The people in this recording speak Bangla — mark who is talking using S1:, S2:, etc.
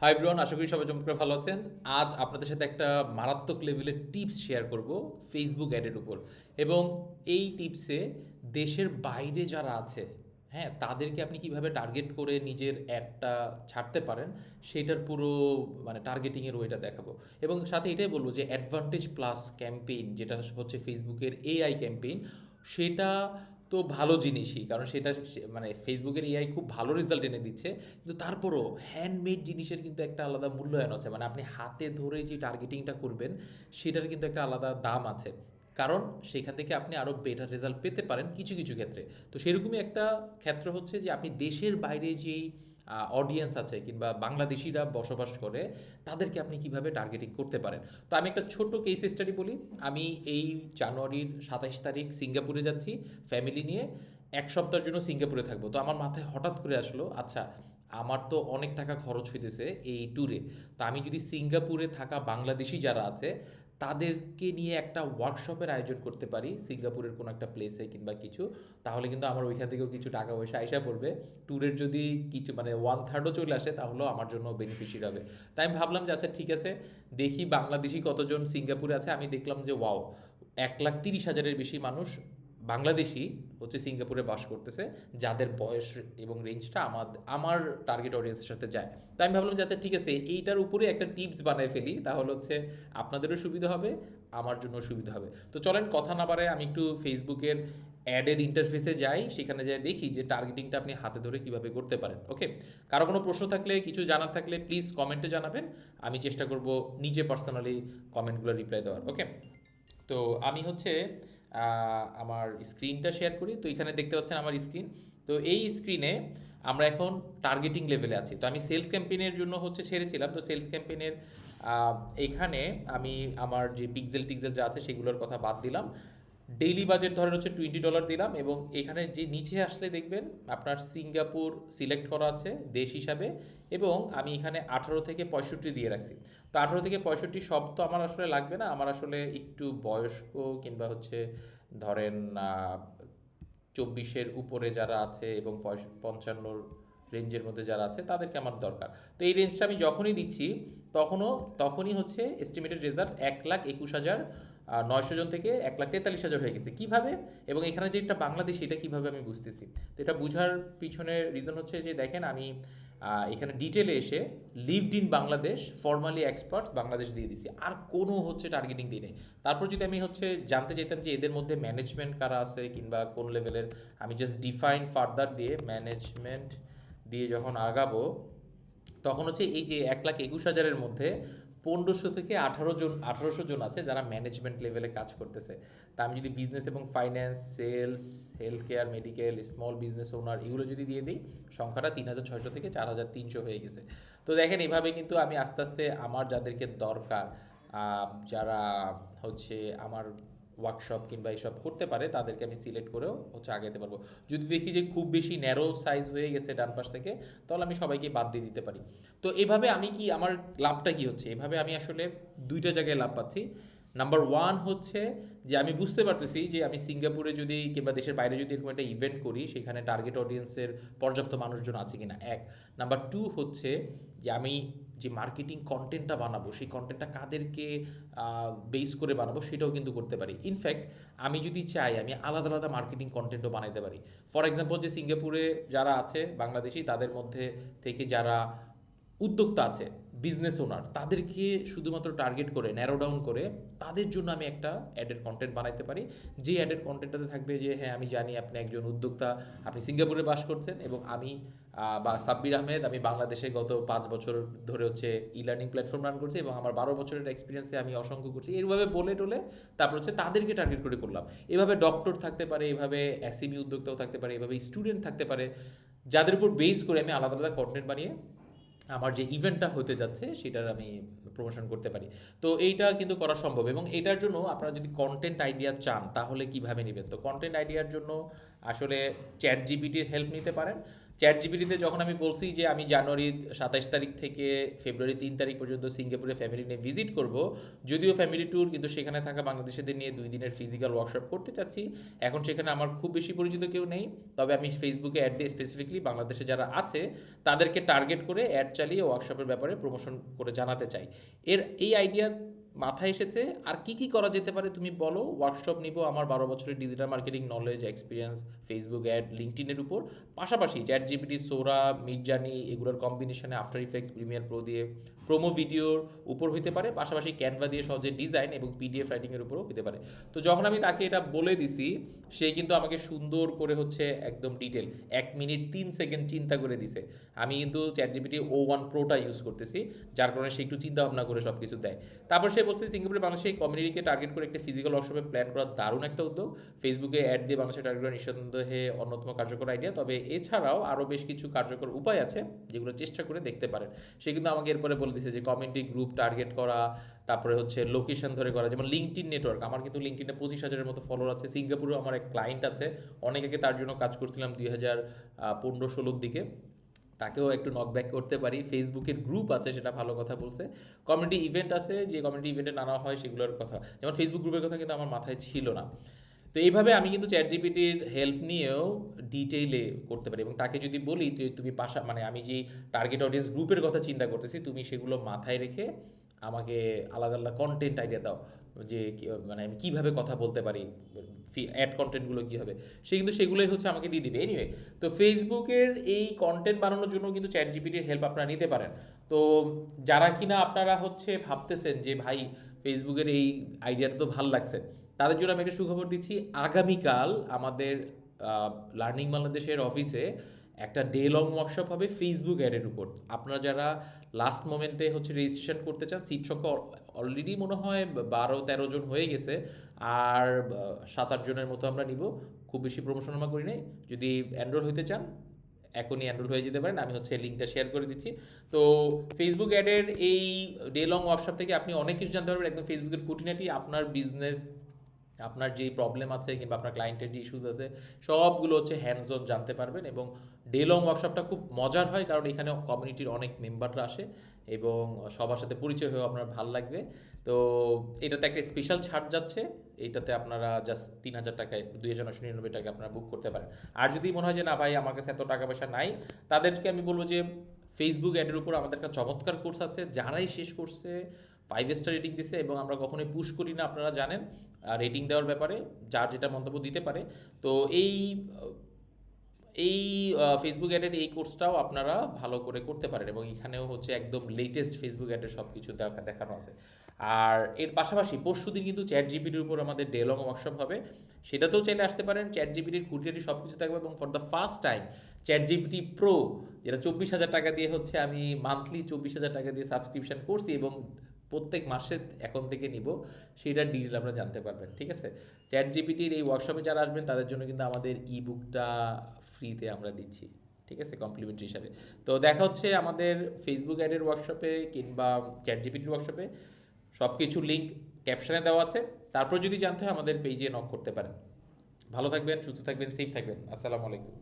S1: হাই ব্রন আশা করি সবাই চমৎকার ভালো আছেন। আজ আপনাদের সাথে একটা মারাত্মক লেভেলের টিপস শেয়ার করব ফেসবুক অ্যাডের উপর। এবং এই টিপসে দেশের বাইরে যারা আছে হ্যাঁ তাদেরকে আপনি কীভাবে টার্গেট করে নিজের অ্যাডটা ছাড়তে পারেন, সেটার পুরো মানে টার্গেটিংয়ের ওয়েটা দেখাবো। এবং সাথে এটাই বলব যে অ্যাডভান্টেজ প্লাস ক্যাম্পেইন যেটা হচ্ছে ফেসবুকের এআই ক্যাম্পেইন সেটা তো ভালো জিনিসই। কারণ সেটা মানে ফেসবুকের এআই খুব ভালো রেজাল্ট এনে দিচ্ছে। কিন্তু তারপরও হ্যান্ডমেড জিনিসের কিন্তু একটা আলাদা মূল্যায়ন আছে। মানে আপনি হাতে ধরে যে টার্গেটিংটা করবেন, সেটার কিন্তু একটা আলাদা দাম আছে। কারণ সেখান থেকে আপনি আরও বেটার রেজাল্ট পেতে পারেন কিছু কিছু ক্ষেত্রে। তো সেরকমই একটা ক্ষেত্র হচ্ছে যে আপনি দেশের বাইরে যেই অডিয়েন্স আছে কিংবা বাংলাদেশিরা বসবাস করে, তাদেরকে আপনি কীভাবে টার্গেটিং করতে পারেন? তো আমি একটা ছোট্ট কেস স্টাডি বলি। আমি এই জানুয়ারির সাতাইশ তারিখ সিঙ্গাপুরে যাচ্ছি ফ্যামিলি নিয়ে। এক সপ্তাহের জন্য সিঙ্গাপুরে থাকব। তো আমার মাথায় হঠাৎ করে আসলো আচ্ছা আমার তো অনেক টাকা খরচ হইতেছে এই ট্যুরে তো আমি যদি সিঙ্গাপুরে থাকা বাংলাদেশি যারা আছে তাদেরকে নিয়ে একটা ওয়ার্কশপের আয়োজন করতে পারি, সিঙ্গাপুরের কোনো একটা প্লেসে কিংবা কিছু। তাহলে কিন্তু আমার ওইখান থেকেও কিছু টাকা পয়সা আইসা পড়বে। ট্যুরের যদি কিছু মানে ওয়ান থার্ডও চলে আসে, তাহলেও আমার জন্য বেনিফিশিয়ারি হবে। তাই আমি ভাবলাম যে আচ্ছা ঠিক আছে, দেখি বাংলাদেশি কতজন সিঙ্গাপুরে আছে। আমি দেখলাম যে, ওয়াও, এক লাখ তিরিশ হাজারের বেশি মানুষ বাংলাদেশি হচ্ছে সিঙ্গাপুরে বাস করতেছে, যাদের বয়স এবং রেঞ্জটা আমার আমার টার্গেট অডিয়েন্সের সাথে যায়। তাই আমি ভাবলাম যে আচ্ছা ঠিক আছে, এইটার উপরে একটা টিপস বানায় ফেলি, তাহলে হচ্ছে আপনাদেরও সুবিধা হবে, আমার জন্য সুবিধা হবে। তো চলেন, কথা না পারে আমি একটু ফেসবুকের অ্যাডের ইন্টারফেসে যাই, সেখানে যাই দেখি যে টার্গেটিংটা আপনি হাতে ধরে কীভাবে করতে পারেন ওকে কারও কোনো প্রশ্ন থাকলে, কিছু জানার থাকলে প্লিজ কমেন্টে জানাবেন, আমি চেষ্টা করব নিজে পার্সোনালি কমেন্টগুলো রিপ্লাই দেওয়ার ওকে তো আমি হচ্ছে আমার স্ক্রিনটা শেয়ার করি। তো এখানে দেখতে পাচ্ছেন আমার স্ক্রিন তো এই স্ক্রিনে আমরা এখন টার্গেটিং লেভেলে আছি। তো আমি সেলস ক্যাম্পেনের জন্য হচ্ছে ছেড়েছিলাম। তো সেলস ক্যাম্পেনের এখানে আমি আমার যে পিক্সেল টিক্সেল যা আছে সেগুলোর কথা বাদ দিলাম। ডেইলি বাজেট ধরেন হচ্ছে টোয়েন্টি ডলার দিলাম এবং এখানে যে নিচে আসলে দেখবেন আপনার সিঙ্গাপুর সিলেক্ট করা আছে দেশ হিসাবে এবং আমি এখানে আঠারো থেকে পঁয়ষট্টি দিয়ে রাখছি। তো আঠারো থেকে পঁয়ষট্টি সব তো আমার আসলে লাগবে না, আমার আসলে একটু বয়স্ক কিংবা হচ্ছে ধরেন চব্বিশের উপরে যারা আছে এবং পঞ্চান্নর রেঞ্জের মধ্যে যারা আছে তাদেরকে আমার দরকার। তো এই রেঞ্জটা আমি যখনই দিচ্ছি তখনও, তখনই হচ্ছে এস্টিমেটেড রেজাল্ট এক লাখ একুশ হাজার নয়শো জন থেকে এক লাখ তেতাল্লিশ হাজার হয়ে গেছে। কীভাবে? এবং এখানে যে একটা বাংলাদেশ, এটা কীভাবে আমি বুঝতেছি? তো এটা বোঝার পিছনে রিজন হচ্ছে যে, দেখেন আমি এখানে ডিটেলে এসে lived in Bangladesh formally expert Bangladesh দিয়ে দিছি। আর কোনো হচ্ছে টার্গেটিং দিই নেই। তারপর যদি আমি হচ্ছে জানতে চাইতাম যে এদের মধ্যে ম্যানেজমেন্ট কারা আছে, কিংবা কোন লেভেলের আমি জাস্ট ডিফাইন ফার্দার দিয়ে ম্যানেজমেন্ট দিয়ে যখন আগাবো, তখন হচ্ছে এই যে এক লাখ একুশ হাজারের মধ্যে পনেরোশো থেকে আঠারো জন, আঠারোশো জন আছে যারা ম্যানেজমেন্ট লেভেলে কাজ করতেছে। তা আমি যদি বিজনেস এবং finance sales health care medical small business owner এগুলো যদি দিয়ে দিই, সংখ্যাটা তিন হাজার ছয়শো থেকে চার হাজার তিনশো হয়ে গেছে। তো দেখেন, এভাবে কিন্তু আমি আস্তে আস্তে আমার যাদেরকে দরকার যারা হচ্ছে আমার ওয়ার্কশপ কিংবা এইসব করতে পারে, তাদেরকে আমি সিলেক্ট করেও হচ্ছে আগাইতে পারব। যদি দেখি যে খুব বেশি ন্যারো সাইজ হয়ে গেছে ডান পাশ থেকে, তাহলে আমি সবাইকে বাদ দিয়ে দিতে পারি। তো এভাবে আমি কি, আমার লাভটা কি হচ্ছে? এভাবে আমি আসলে দুইটা জায়গায় লাভ পাচ্ছি। নাম্বার ওয়ান হচ্ছে যে আমি বুঝতে পারতেছি যে আমি সিঙ্গাপুরে যদি কিংবা দেশের বাইরে যদি এরকম একটা ইভেন্ট করি, সেখানে টার্গেট অডিয়েন্সের পর্যাপ্ত মানুষজন আছে কিনা, এক। নাম্বার টু হচ্ছে যে আমি যে মার্কেটিং কন্টেন্টটা বানাবো, সেই কন্টেন্টটা কাদেরকে বেস করে বানাবো সেটাও কিন্তু করতে পারি। ইনফ্যাক্ট আমি যদি চাই আমি আলাদা আলাদা মার্কেটিং কন্টেন্টও বানাইতে পারি। ফর এক্সাম্পল যে সিঙ্গাপুরে যারা আছে, বাংলাদেশি, তাদের মধ্যে থেকে যারা উদ্যোক্তা আছে বিজনেস ওনার তাদেরকে শুধুমাত্র টার্গেট করে ন্যারো ডাউন করে, তাদের জন্য আমি একটা অ্যাডের কন্টেন্ট বানাইতে পারি। যে অ্যাডের কন্টেন্টটাতে থাকবে যে হ্যাঁ আমি জানি আপনি একজন উদ্যোক্তা, আপনি সিঙ্গাপুরে বাস করছেন এবং আমি বা সাব্বির আহমেদ, আমি বাংলাদেশে গত পাঁচ বছর ধরে হচ্ছে ই লার্নিং প্ল্যাটফর্ম রান করছি এবং আমার বারো বছরের এক্সপিরিয়েন্সে আমি অসংখ্য করছি। এইভাবে বলে টোলে তারপর হচ্ছে তাদেরকে টার্গেট করে করলাম। এভাবে ডক্টর থাকতে পারে, এভাবে এসিবি উদ্যোক্তাও থাকতে পারে, এভাবে স্টুডেন্ট থাকতে পারে। যাদের উপর বেস করে আমি আলাদা আলাদা কন্টেন্ট বানিয়ে আমার যে ইভেন্টটা হতে যাচ্ছে, সেটার আমি প্রমোশন করতে পারি। তো এইটা কিন্তু করা সম্ভব এবং এটার জন্য আপনারা যদি কন্টেন্ট আইডিয়া চান, তাহলে কীভাবে নেবেন? তো কন্টেন্ট আইডিয়ার জন্য আসলে চ্যাট জিবিটির হেল্প নিতে পারেন। চ্যাট জিপিটিতে যখন আমি বলছি যে আমি জানুয়ারি সাতাইশ তারিখ থেকে ফেব্রুয়ারি তিন তারিখ পর্যন্ত সিঙ্গাপুরে ফ্যামিলি নিয়ে ভিজিট করব, যদিও ফ্যামিলি ট্যুর কিন্তু সেখানে থাকা বাংলাদেশিদের নিয়ে দুই দিনের ফিজিক্যাল ওয়ার্কশপ করতে চাচ্ছি। এখন সেখানে আমার খুব বেশি পরিচিত কেউ নেই, তবে আমি ফেসবুকে অ্যাড দিয়ে স্পেসিফিকলি বাংলাদেশে যারা আছে, তাদেরকে টার্গেট করে অ্যাড চালিয়ে ওয়ার্কশপের ব্যাপারে প্রমোশন করে জানাতে চাই। এর এই আইডিয়া মাথায় এসেছে। আর কি কি করা যেতে পারে তুমি বলো? ওয়ার্কশপ নিব আমার বারো বছরের digital marketing knowledge experience Facebook ad লিঙ্কটিনের উপর। পাশাপাশি চ্যাট জিপিটি সোরা মিডজানি এগুলোর কম্বিনেশনে আফটার ইফেক্টস প্রিমিয়ার প্রো দিয়ে প্রোমো ভিডিওর উপর হইতে পারে। পাশাপাশি ক্যানভা দিয়ে সহজে ডিজাইন এবং পিডিএফ রাইটিংয়ের উপরও হতে পারে। তো যখন আমি তাকে এটা বলে দিছি, সে কিন্তু আমাকে সুন্দর করে হচ্ছে একদম ডিটেল এক মিনিট তিন সেকেন্ড চিন্তা করে দিছে। আমি কিন্তু চ্যাট জিপিটি ও ওয়ান প্রোটা ইউজ করতেছি, যার কারণে সে একটু চিন্তা ভাবনা করে সব কিছু দেয়। তারপর সে বলছে সিঙ্গাপুরে বাংলাদেশে এই কমিউনিটিকে টার্গেট করে একটা ফিজিক্যাল ওয়ার্কশপে প্ল্যান করা দারুণ একটা উদ্যোগ। ফেসবুকে অ্যাড দিয়ে বাংলাদেশে টার্গেট করা নিঃসন্দেহে অন্যতম কার্যকর আইডিয়া তবে এছাড়াও আরও বেশ কিছু কার্যকর উপায় আছে যেগুলো চেষ্টা করে দেখতে পারেন। সে কিন্তু আমাকে এরপরে বলে দিয়েছে যে কমিউনিটি গ্রুপ টার্গেট করা, তারপরে হচ্ছে লোকেশন ধরে করা, যেমন লিঙ্কটিন নেটওয়ার্ক আমার কিন্তু লিঙ্কটিনে পঁচিশ হাজারের মতো ফলোয়ার আছে। সিঙ্গাপুরেও আমার এক ক্লায়েন্ট আছে। অনেক আগে তার জন্য কাজ করছিলাম দুই হাজার পনেরো, ষোলোর দিকে। তাকেও একটু নকব্যাক করতে পারি। ফেসবুকের গ্রুপ আছে, সেটা ভালো কথা বলছে। কমিউনিটি ইভেন্ট আছে, যে কমিউনিটি ইভেন্টে নানা হয়, সেগুলোর কথা। যেমন ফেসবুক গ্রুপের কথা কিন্তু আমার মাথায় ছিল না। তো এইভাবে আমি কিন্তু চ্যাট জিপিটির হেল্প নিয়েও ডিটেইলে করতে পারি। এবং তাকে যদি বলি তুমি পাশা মানে আমি যে টার্গেট অডিয়েন্স গ্রুপের কথা চিন্তা করতেছি, তুমি সেগুলো মাথায় রেখে আমাকে আলাদা আলাদা কন্টেন্ট আইডিয়া দাও, যে মানে আমি কীভাবে কথা বলতে পারি অ্যাড কন্টেন্টগুলো কী হবে, সে কিন্তু সেগুলোই হচ্ছে আমাকে দিয়ে দিবে। এনিওয়ে তো ফেসবুকের এই কন্টেন্ট বানানোর জন্য কিন্তু চ্যাট জিপিটির হেল্প আপনারা নিতে পারেন। তো যারা কিনা আপনারা হচ্ছে ভাবতেছেন যে, ভাই, ফেসবুকের এই আইডিয়াটা তো ভালো লাগছে। তাদের জন্য আমি একটা সুখবর দিচ্ছি। আগামীকাল আমাদের লার্নিং বাংলাদেশের অফিসে একটা ডে লং ওয়ার্কশপ হবে ফেসবুক অ্যাডের উপর। আপনারা যারা লাস্ট মোমেন্টে হচ্ছে রেজিস্ট্রেশন করতে চান সিট সংখ্যা অলরেডি মনে হয় বারো, তেরো জন হয়ে গেছে। আর সাত, আট জনের মতো আমরা নিব। খুব বেশি প্রমোশন আমরা করি নাই। যদি এনরোল হইতে চান, এখনই এনরোল হয়ে যেতে পারেন। আমি হচ্ছে লিঙ্কটা শেয়ার করে দিচ্ছি। তো ফেসবুক অ্যাডের এই ডে লং ওয়ার্কশপ থেকে আপনি অনেক কিছু জানতে পারবেন। একদম ফেসবুকের খুঁটিনাটি, আপনার বিজনেস আপনার যে প্রবলেম আছে কিংবা আপনার ক্লায়েন্টের যে ইস্যুস আছে, সবগুলো হচ্ছে হ্যান্ডস অন জানতে পারবেন এবং ডে লং ওয়ার্কশপটা খুব মজার হয় কারণ এখানে কমিউনিটির অনেক মেম্বাররা আসে এবং সবার সাথে পরিচয় হয়েও আপনার ভালো লাগবে। তো এটাতে একটা স্পেশাল ছাড় যাচ্ছে এইটাতে আপনারা জাস্ট তিন হাজার টাকায়, দুই হাজার নশো নিরানব্বই টাকা আপনারা বুক করতে পারেন। আর যদি মনে হয় যে না ভাই আমার কাছে এত টাকা পয়সা নাই, তাদেরকে আমি বলব যে ফেসবুক অ্যাডের উপর আমাদের একটা চমৎকার কোর্স আছে, যারাই শেষ করছে ফাইভ স্টার রেটিং দিছে এবং আমরা কখনোই পুশ করি না, আপনারা জানেন রেটিং দেওয়ার ব্যাপারে, যার যেটা মন্তব্য দিতে পারে। তো এই এই ফেসবুক অ্যাডের এই কোর্সটাও আপনারা ভালো করে করতে পারেন এবং এখানেও হচ্ছে একদম লেটেস্ট ফেসবুক অ্যাডের সব কিছু দেখা, দেখানো আছে। আর এর পাশাপাশি পরশু দিন কিন্তু চ্যাট জিপিটির উপর আমাদের ডেলং ওয়ার্কশপ হবে। সেটাতেও চাইলে আসতে পারেন চ্যাট জিপিটির খুঁটিয়াটি সব কিছু থাকবে এবং for the first time chat GPT pro যেটা চব্বিশ হাজার টাকা দিয়ে হচ্ছে আমি মান্থলি চব্বিশ হাজার টাকা দিয়ে সাবস্ক্রিপশন করছি এবং প্রত্যেক মাসে এখন থেকে নিব সেটার ডিটেল আপনারা জানতে পারবেন, ঠিক আছে? চ্যাট জিপিটির এই ওয়ার্কশপে যারা আসবেন, তাদের জন্য কিন্তু আমাদের ই বুকটা ফ্রিতে আমরা দিচ্ছি, ঠিক আছে? কমপ্লিমেন্টারি হিসাবে। তো দেখা হচ্ছে আমাদের ফেসবুক অ্যাডের ওয়ার্কশপে কিংবা চ্যাট জিপিটির ওয়ার্কশপে সব কিছু লিঙ্ক ক্যাপশনে দেওয়া আছে। তারপর যদি জানতে হয়, আমাদের পেজে নক করতে পারেন। ভালো থাকবেন, সুস্থ থাকবেন সেফ থাকবেন। আসসালামু আলাইকুম।